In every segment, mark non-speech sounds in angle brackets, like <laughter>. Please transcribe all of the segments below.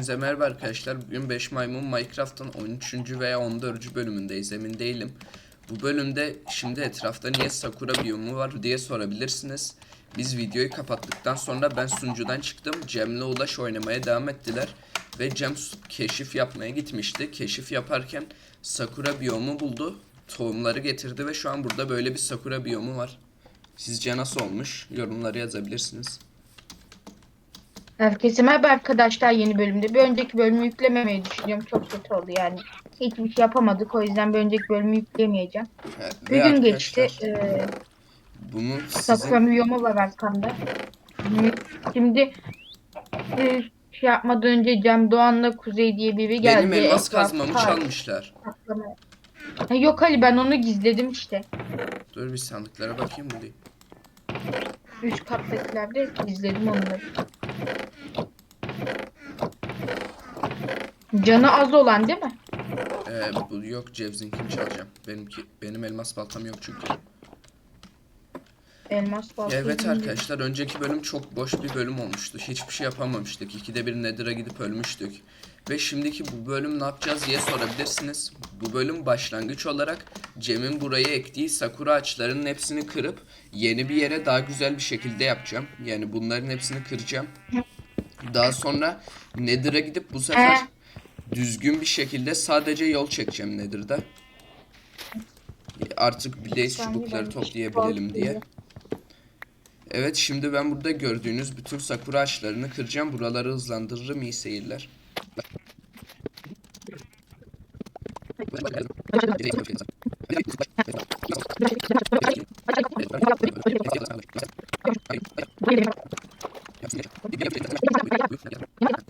Hepinize merhaba arkadaşlar. Bugün 5 Maymun Minecraft'ın 13. veya 14. bölümündeyiz emin değilim. Bu bölümde şimdi etrafta niye Sakura biyomu var diye sorabilirsiniz. Biz videoyu kapattıktan sonra ben sunucudan çıktım. Cem'le Ulaş oynamaya devam ettiler. Ve Cem keşif yapmaya gitmişti. Keşif yaparken Sakura biyomu buldu. Tohumları getirdi ve şu an burada böyle bir Sakura biyomu var. Sizce nasıl olmuş? Yorumları yazabilirsiniz. Herkese merhaba arkadaşlar yeni bölümde. Bir önceki bölümü yüklememeyi düşünüyorum. Çok kötü oldu yani. Hiçbir şey yapamadık. O yüzden bir önceki bölümü yükleyemeyeceğim. Evet, Bir gün geçti. Ee, Bunu sizin... Sakura miyomu var arkamda. Şimdi e, şey yapmadan önce Cem Doğan'la Kuzey diye biri geldi. Benim elmas kazmamı çalmışlar. Ha, Yok Ali ben onu gizledim işte. Dur bir sandıklara bakayım bulayım. Üç kattakilerde gizledim onları. Canı az olan değil mi? Ee, bu yok Cevzinkini çalacağım. Benimki benim elmas baltam yok çünkü. Elmas baltayı Evet arkadaşlar önceki bölüm çok boş bir bölüm olmuştu. Hiçbir şey yapamamıştık. İkide bir Nether'a gidip ölmüştük. Ve şimdiki bu bölüm ne yapacağız diye sorabilirsiniz. Bu bölüm başlangıç olarak Cem'in buraya ektiği sakura ağaçlarının hepsini kırıp yeni bir yere daha güzel bir şekilde yapacağım. Yani bunların hepsini kıracağım. Daha sonra Nether'a gidip bu sefer Ee? Düzgün bir şekilde sadece yol çekeceğim Nether'da. Artık Blaze çubukları toplayabilelim diye. Evet şimdi ben burada gördüğünüz bütün sakura ağaçlarını kıracağım. Buraları hızlandırırım iyi seyirler. <laughs> <laughs> <laughs>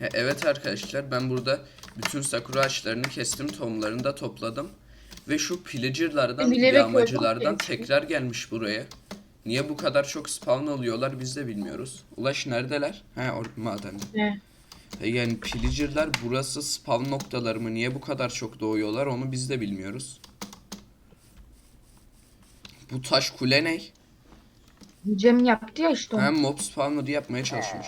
Evet arkadaşlar ben burada bütün sakura ağaçlarını kestim tohumlarını da topladım. Ve şu pillager'lardan Bilerek yağmacılardan öldüm. tekrar gelmiş buraya. Niye bu kadar çok spawn oluyorlar biz de bilmiyoruz. Ulaş neredeler? He or madende. Ne? E, Yani pillager'lar burası spawn noktaları mı? Niye bu kadar çok doğuyorlar onu biz de bilmiyoruz. Bu taş kule ne? Cem yaptı ya işte onu. Hem mob spawner yapmaya çalışmış.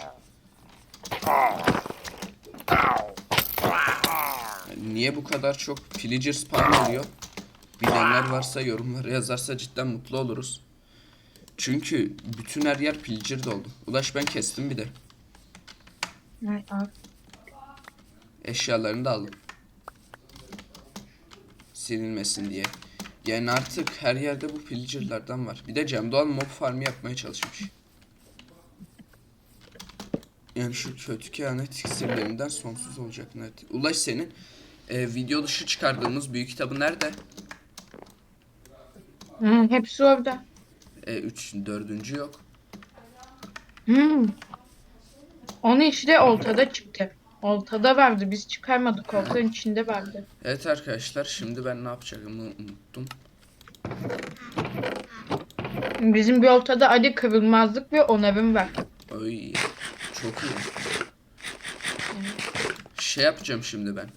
Niye bu kadar çok pillager spawn oluyor? Bilenler varsa yorumlara yazarsa cidden mutlu oluruz. Çünkü bütün her yer pillager doldu. Ulaş ben kestim bir de. Evet, abi. Eşyalarını da aldım. Silinmesin diye. Yani artık her yerde bu pillager'lardan var. Bir de Cem Doğan mob farmı yapmaya çalışmış. Yani şu kötü kehanet iksirlerinden sonsuz olacak net. Ulaş senin e, video dışı çıkardığımız büyük kitabı nerede? Hı, hepsi orada. E, üç, dördüncü yok. Hmm. Onu işte oltada çıktı. Oltada vardı. Biz çıkarmadık. Oltanın içinde vardı. Evet arkadaşlar şimdi ben ne yapacağımı unuttum. Bizim bir oltada Ali kırılmazlık ve onarım var. Oy çok iyi. Şey yapacağım şimdi ben.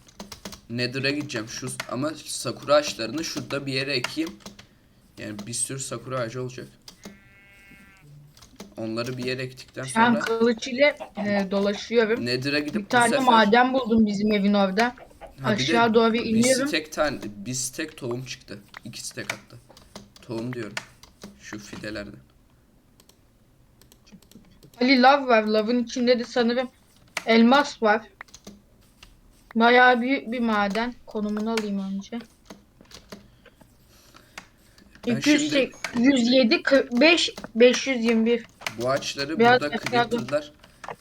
Nether'a gideceğim şu ama sakura ağaçlarını şurada bir yere ekeyim. Yani bir sürü sakura ağacı olacak. Onları bir yere ektikten sonra kılıç ile e, dolaşıyorum. Nether'a gidip Bir bu tane sefer maden buldum bizim evin orada. Ha, bir Aşağı doğru bir iniyorum. stek tane bir stek tohum çıktı. İki stek hatta. Tohum diyorum. Şu fidelerden. Ali lav var. Lavın içinde de sanırım elmas var. Bayağı büyük bir maden. Konumunu alayım önce. Ben 200, şimdi- 107, 45, 521. Bu ağaçları Biraz burada aşağıda. creeper'lar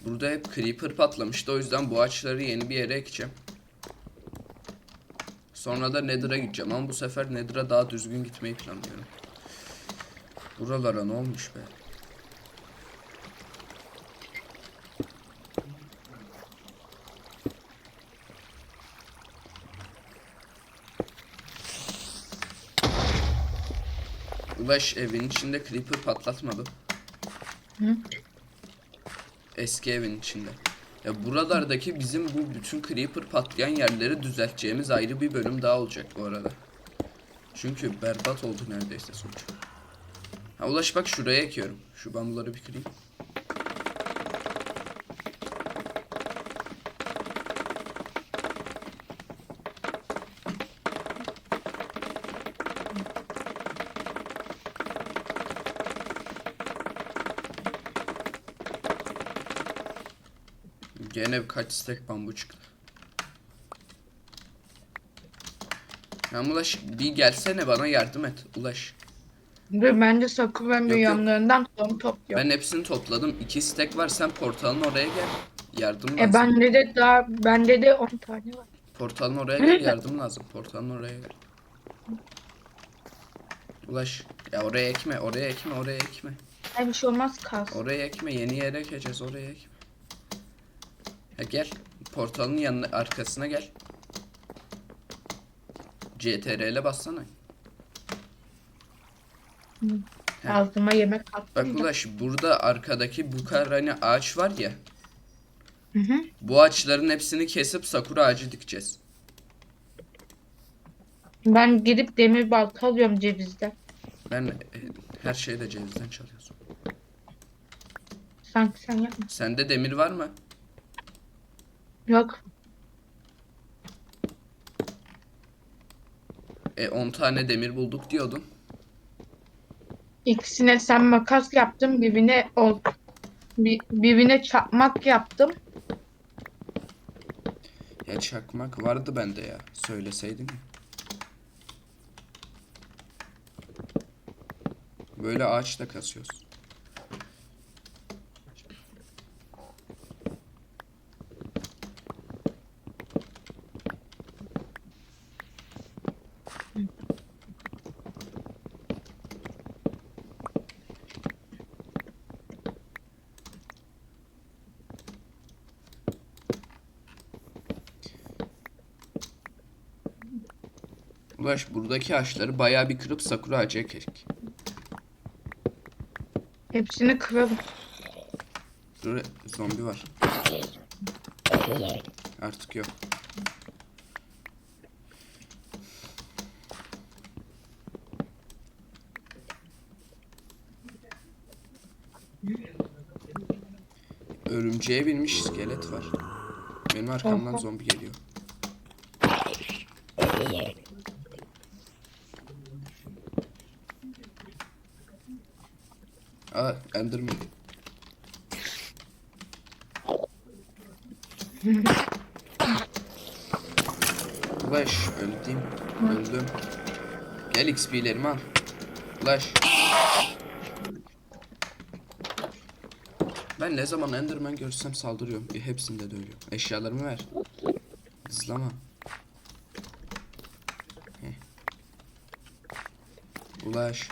Burada hep creeper patlamıştı. O yüzden bu ağaçları yeni bir yere ekeceğim. Sonra da Nether'a gideceğim ama bu sefer Nether'a daha düzgün gitmeyi planlıyorum. Buralara ne olmuş be? Ulaş evin içinde creeper patlatmadı. Hı? Eski evin içinde. Ya buralardaki bizim bu bütün creeper patlayan yerleri düzelteceğimiz ayrı bir bölüm daha olacak bu arada. Çünkü berbat oldu neredeyse sonuç. Ha Ulaş bak şuraya ekiyorum. Şu bambuları bir kırayım. Gene kaç stek bambu çıktı. Ya Ulaş bir gelsene bana yardım et Ulaş. Dur bence sakura yok. yanlarından tohum topluyor. Ben hepsini topladım. İki stek var. Sen portalın oraya gel. Yardım lazım. E bende de daha bende de 10 tane var. Portalın oraya gel. Yardım lazım. Portalın oraya gel. Ulaş. Ya oraya ekme. Oraya ekme. Oraya ekme. Ay bir şey olmaz kalsın. Oraya ekme. Yeni yere ekeceğiz. Oraya ekme. Ya gel. Portalın yanına arkasına gel. CTRL'e bassana. Heh. Ağzıma yemek Bak attım. da. Ulaş burada arkadaki bu kadar hani ağaç var ya. Hı hı. Bu ağaçların hepsini kesip sakura ağacı dikeceğiz. Ben gidip demir balta alıyorum cevizden. Ben e, her şeyi de cevizden çalıyorsun. Sanki sen yapma. Sende demir var mı? Yok. E 10 tane demir bulduk diyordun. İkisine sen makas yaptın, birbirine ol, bir, birbirine çakmak yaptım. Ya çakmak vardı bende ya. Söyleseydin. Böyle ağaç da kasıyoruz. Ulaş buradaki ağaçları bayağı bir kırıp sakura ağacı ekek. Hepsini kıralım. Dur zombi var. Artık yok. Örümceğe binmiş iskelet var. Benim arkamdan zombi geliyor. Aa Enderman. Ulaş öldüm. Öldüm. Gel XP'lerimi al. Ulaş. Ben ne zaman Enderman görsem saldırıyorum. E, hepsinde de ölüyorum. Eşyalarımı ver. Hızlama. Heh. Ulaş.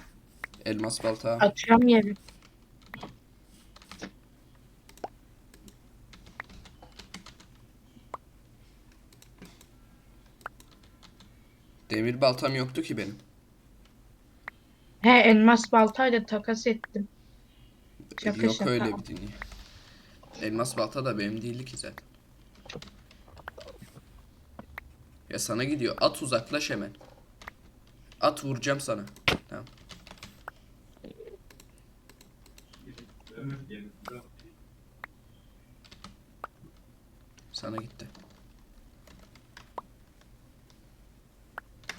Elmas balta. Atıyorum yere. Demir baltam yoktu ki benim. He elmas baltayla takas ettim. Şaka Yok şaka. öyle bir dünya. Elmas balta da benim değildi ki zaten. Ya sana gidiyor. At uzaklaş hemen. At vuracağım sana gitti.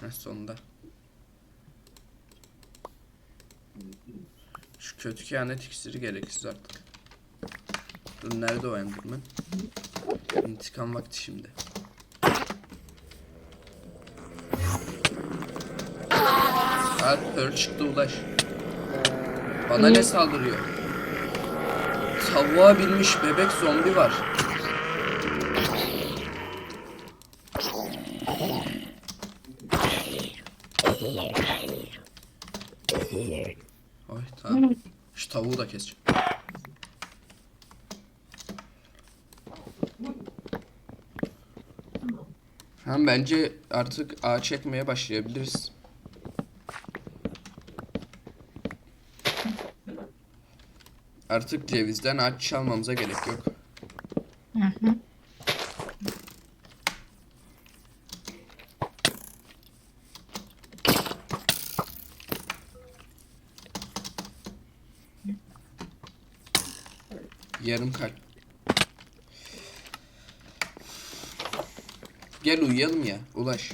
Heh, sonunda. Şu kötü kehanet iksiri gereksiz artık. Dur nerede o Enderman? İntikam vakti şimdi. Aa Pearl çıktı ulaş. Bana ne saldırıyor? tavuğa binmiş bebek zombi var. Ay tamam. Şu tavuğu da keseceğim. Hem bence artık ağaç çekmeye başlayabiliriz. Artık cevizden ağaç çalmamıza gerek yok. Hı hı. Yarım kalp. Gel uyuyalım ya. Ulaş.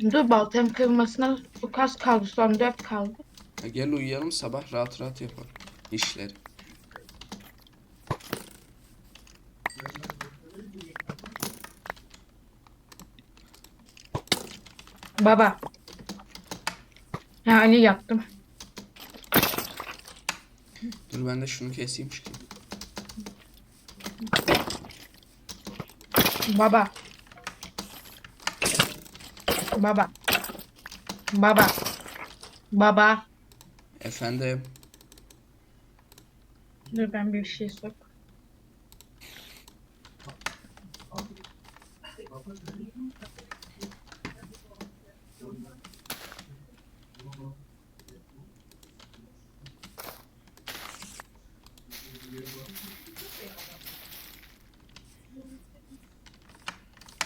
Dur baltanın kırılmasına çok az kaldı. Son dört kaldı. Ha, gel uyuyalım sabah rahat rahat yapalım işleri. Baba. Yani yaptım. Dur ben de şunu keseyim şimdi. Baba. Baba. Baba. Baba. Efendim. Dur ben bir şey sor.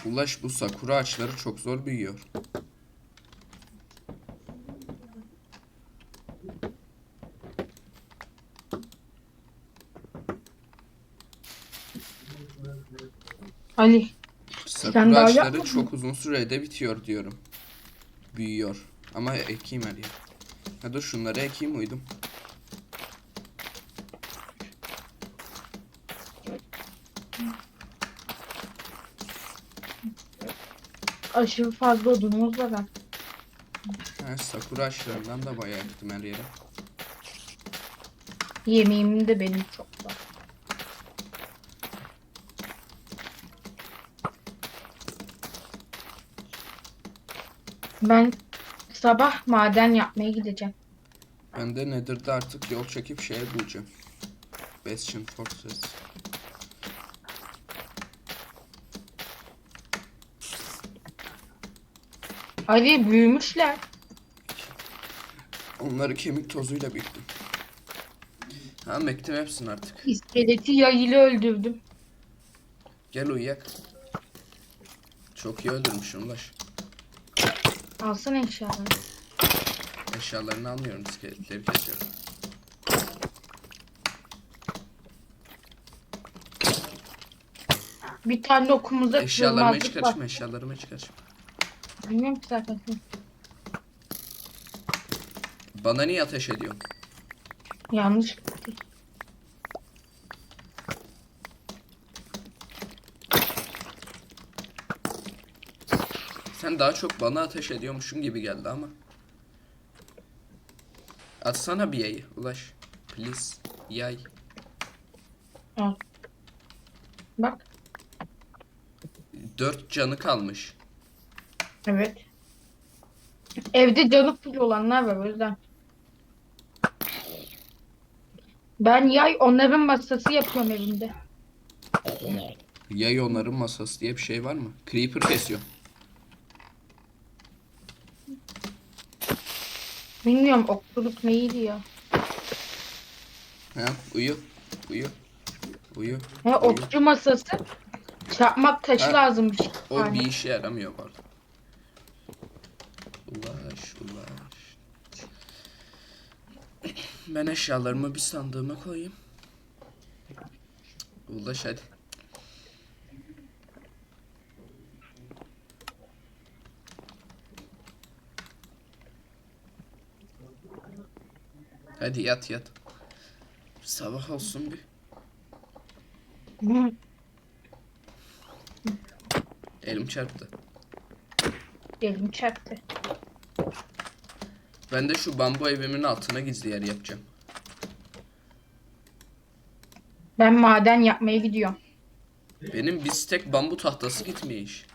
Ulaş bu sakura ağaçları çok zor büyüyor. Ali. Sakura daha ağaçları yapmadın çok uzun sürede bitiyor diyorum. Büyüyor. Ama ekeyim her yer. Ha dur şunları ekeyim uydum. Aşırı fazla odunumuz var. ha. Ha, sakura ağaçlarından da bayağı ektim her yere. Yemeğim de benim çok var. Ben sabah maden yapmaya gideceğim. Ben de Nether'da artık yol çekip şeye bulacağım. Bastion Fortress. Ali büyümüşler. Onları kemik tozuyla büyüttüm. Tamam ektim hepsini artık. İskeleti yayıyla öldürdüm. Gel uyuyak. Çok iyi öldürmüşsün Ulaş. Alsana eşyaları. Eşyalarını almıyorum iskeletleri kesiyorum. Bir tane okumuzda Eşyalarımı hiç kırılmazlık var. karışma eşyalarımı hiç karışma. Bilmiyorum ki zaten. Bana niye ateş ediyorsun? Yanlış. Sen daha çok bana ateş ediyormuşsun gibi geldi ama. Atsana bir yayı Ulaş. Please. Yay. Al. Bak. Dört canı kalmış. Evet. Evde canı full olanlar var o yüzden. Ben yay onların masası yapıyorum evimde. Yay onların masası diye bir şey var mı? Creeper kesiyor. Bilmiyorum okçuluk neydi ya. Ha, uyu. Uyu. Uyu. He okçu masası. Çakmak taşı Ha, lazımmış. O tane. bir işe yaramıyor bu arada. Ulaş, ulaş. Ben eşyalarımı bir sandığıma koyayım. Ulaş hadi. Hadi yat yat. Sabah olsun bir. Elim çarptı. Elim çarptı. Ben de şu bambu evimin altına gizli yer yapacağım. Ben maden yapmaya gidiyorum. Benim bir stek bambu tahtası gitmiş.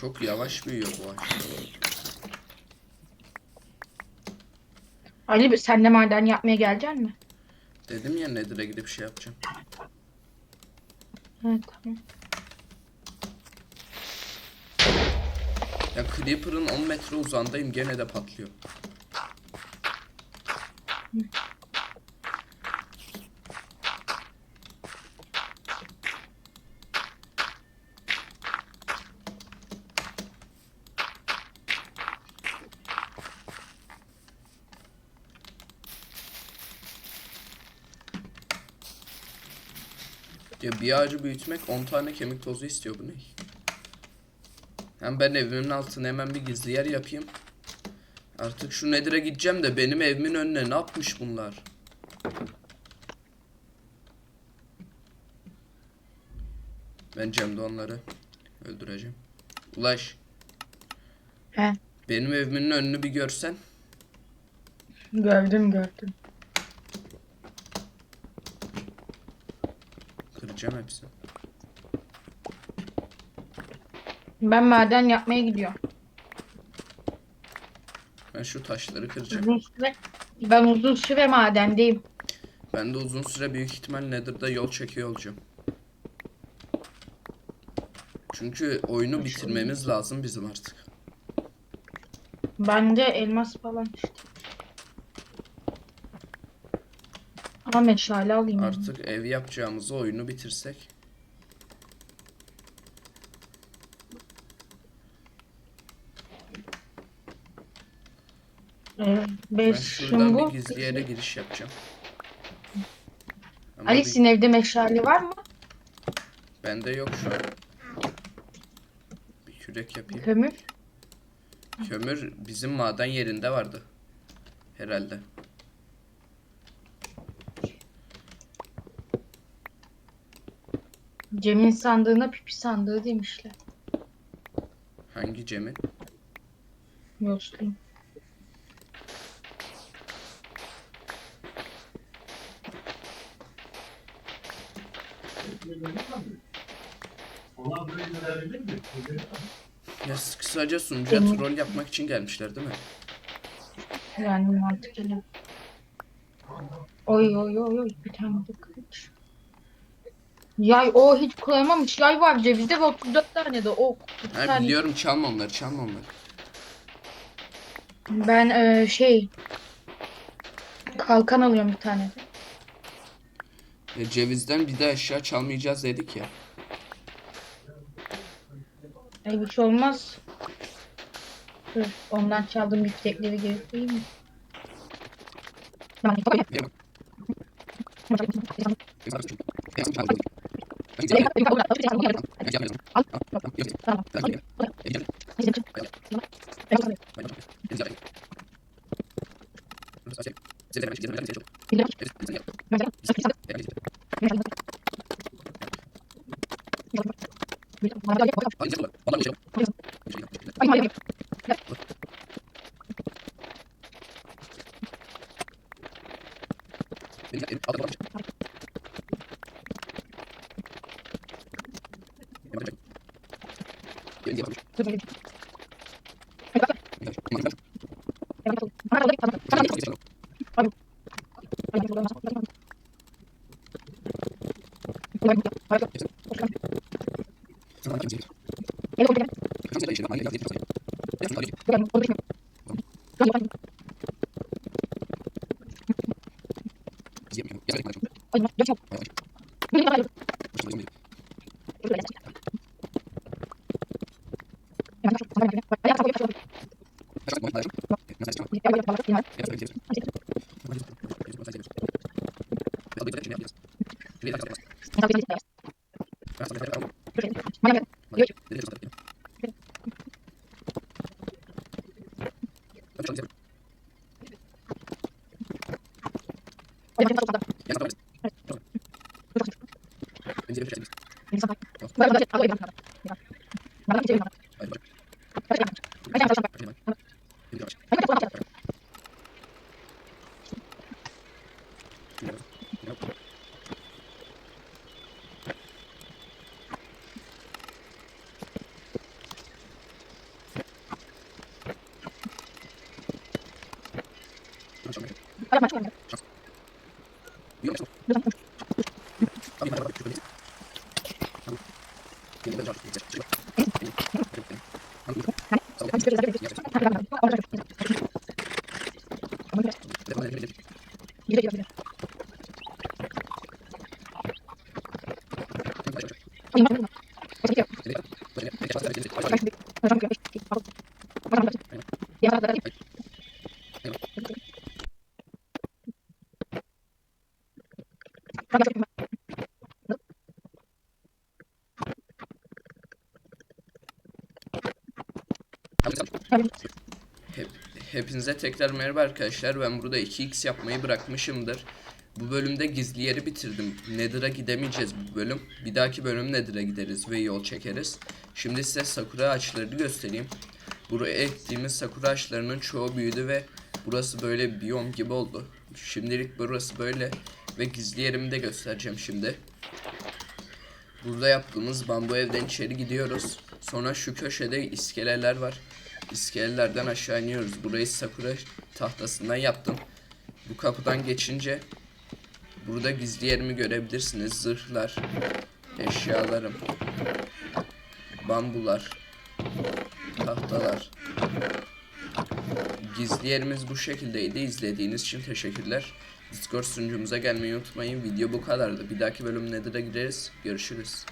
Çok yavaş büyüyor bu ağaç. Ali sen de maden yapmaya geleceksin mi? Dedim ya Nether'a gidip şey yapacağım. Evet tamam. Ya Creeper'ın 10 metre uzandayım gene de patlıyor. Ya bir ağacı büyütmek 10 tane kemik tozu istiyor bu ne? Hem ben evimin altına hemen bir gizli yer yapayım. Artık şu Nether'e gideceğim de benim evimin önüne ne yapmış bunlar? Ben Cem'de onları öldüreceğim. Ulaş. He. Benim evimin önünü bir görsen. Gördüm gördüm. Kıracağım hepsini. Ben maden yapmaya gidiyorum. Ben şu taşları kıracağım. Uzun süre ben uzun süre madendeyim. Ben de uzun süre büyük ihtimal Nether'da yol çekiyor olacağım. Çünkü oyunu bitirmemiz lazım bizim artık. Bende elmas falan işte. Ama meşale alayım. Artık ev yapacağımızı oyunu bitirsek. Evet, Ben şuradan bu. bir gizli yere giriş yapacağım. Ama bir- evde meşale var mı? bende yok şu an. Bir kürek yapayım. Kömür. Kömür bizim maden yerinde vardı. Herhalde. Cem'in sandığına pipi sandığı demişler. Hangi Cem'in? Yosluyum. Ya kısaca sunucuya troll yapmak için gelmişler değil mi? Yani mantıklı. Oy oy oy oy bir tane de kılıç. Yay o hiç kullanmamış yay var cebizde ve 34 tane de ok. Ha, Yani biliyorum çalma onları çalma onları. Ben e, şey kalkan alıyorum bir tane. E, cevizden bir de aşağı çalmayacağız dedik ya. Ay bir şey olmaz. Dur, ondan çaldığım yüksekleri geri koyayım mı? Tamam, yapalım. Yapalım. 我已经剪了一块这个地方很容易有点肿好了好了不要紧先吃了行了吧然后 Yeni kontrol edemez. Şansiyete işlemi yapmayı lazım. Yapmayı lazım. Onu düşünmüyorum. Benzirin Hep, hepinize tekrar merhaba arkadaşlar. Ben burada 2x yapmayı bırakmışımdır. Bu bölümde gizli yeri bitirdim. Nether'a gidemeyeceğiz bu bölüm. Bir dahaki bölüm Nether'a gideriz ve yol çekeriz. Şimdi size sakura ağaçlarını göstereyim. Buraya ektiğimiz sakura ağaçlarının çoğu büyüdü ve burası böyle biyom gibi oldu. Şimdilik burası böyle ve gizli yerimi de göstereceğim şimdi. Burada yaptığımız bambu evden içeri gidiyoruz. Sonra şu köşede iskeleler var. İskelelerden aşağı iniyoruz. Burayı sakura tahtasından yaptım. Bu kapıdan geçince burada gizli yerimi görebilirsiniz. Zırhlar, eşyalarım, bambular, tahtalar. Gizli yerimiz bu şekildeydi. İzlediğiniz için teşekkürler. Discord sunucumuza gelmeyi unutmayın. Video bu kadardı. Bir dahaki bölüm Nether'a gideriz. Görüşürüz.